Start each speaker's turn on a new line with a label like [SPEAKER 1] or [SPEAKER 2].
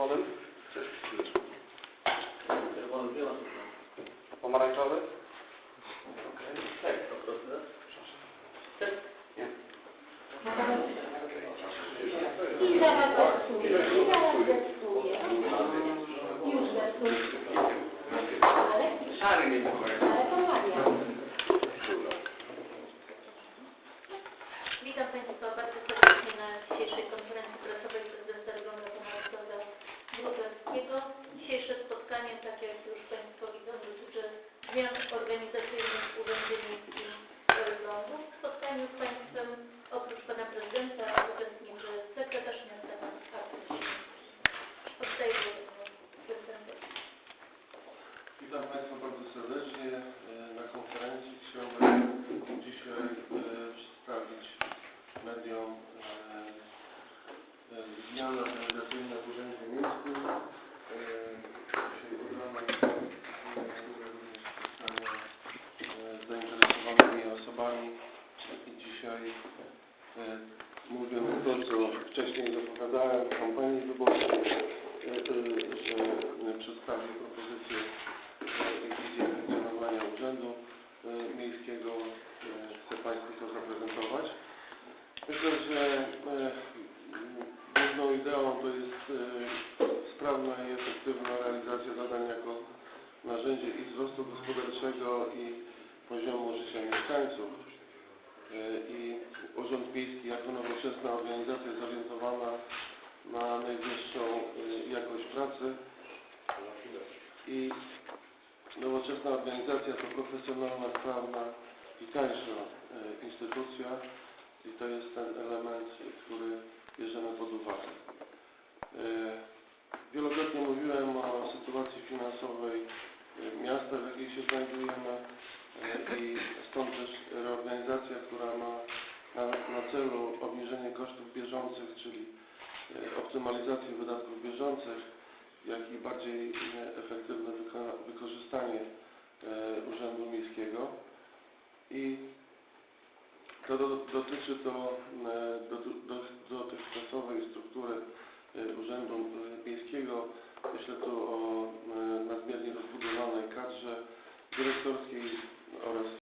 [SPEAKER 1] czerwonym?
[SPEAKER 2] Czerwony, gdzie masz
[SPEAKER 1] Pomarańczowy? Okej.
[SPEAKER 2] Tak, po prostu. Tak.
[SPEAKER 1] Nie.
[SPEAKER 3] I zaraz zepsuje, i zaraz zepsuje. Już zepsuje. Ale,
[SPEAKER 2] Szary nie pokoju.
[SPEAKER 3] ale to ładnie.
[SPEAKER 4] Witam Państwa bardzo serdecznie na dzisiejszej konferencji prasowej prezydenta regionu Pomorskiego Wróblewskiego. Spotkanie, tak jak już Państwo widzą, dotyczy zmian organizacyjnych w Urzędzie Miejskim Elblągu. W spotkaniu z Państwem oprócz Pana Prezydenta uczestniczy sekretarz miasta Pan Artur. Oddaję Prezydentowi.
[SPEAKER 5] Witam Państwa bardzo serdecznie e, na konferencji. Chciałbym dzisiaj e, przedstawić mediom e, zmiany organizacyjne w Urzędzie Miejskim. E, mówię to, co wcześniej zapowiadałem w kampanii wyborczej, e, e, że e, przedstawię propozycję e, wizję funkcjonowania Urzędu e, Miejskiego. E, Chcę Państwu to zaprezentować. Myślę, że e, główną ideą to jest e, sprawna i efektywna realizacja zadań jako narzędzie i wzrostu gospodarczego i poziomu życia mieszkańców. E, I Urząd Miejski jako nowoczesna organizacja zorientowana na najwyższą e, jakość pracy. I nowoczesna organizacja to profesjonalna, sprawna i tańsza e, instytucja. I to jest ten element, który bierzemy pod uwagę. Wielokrotnie mówiłem o sytuacji finansowej miasta, w jakiej się znajdujemy i stąd też reorganizacja, która ma na, na celu obniżenie kosztów bieżących, czyli e, optymalizację wydatków bieżących, jak i bardziej e, efektywne wyko- wykorzystanie e, Urzędu Miejskiego. I to do, dotyczy to e, do, do, dotychczasowej struktury e, Urzędu e, Miejskiego. Myślę tu o e, nadmiernie rozbudowanej kadrze dyrektorskiej bonus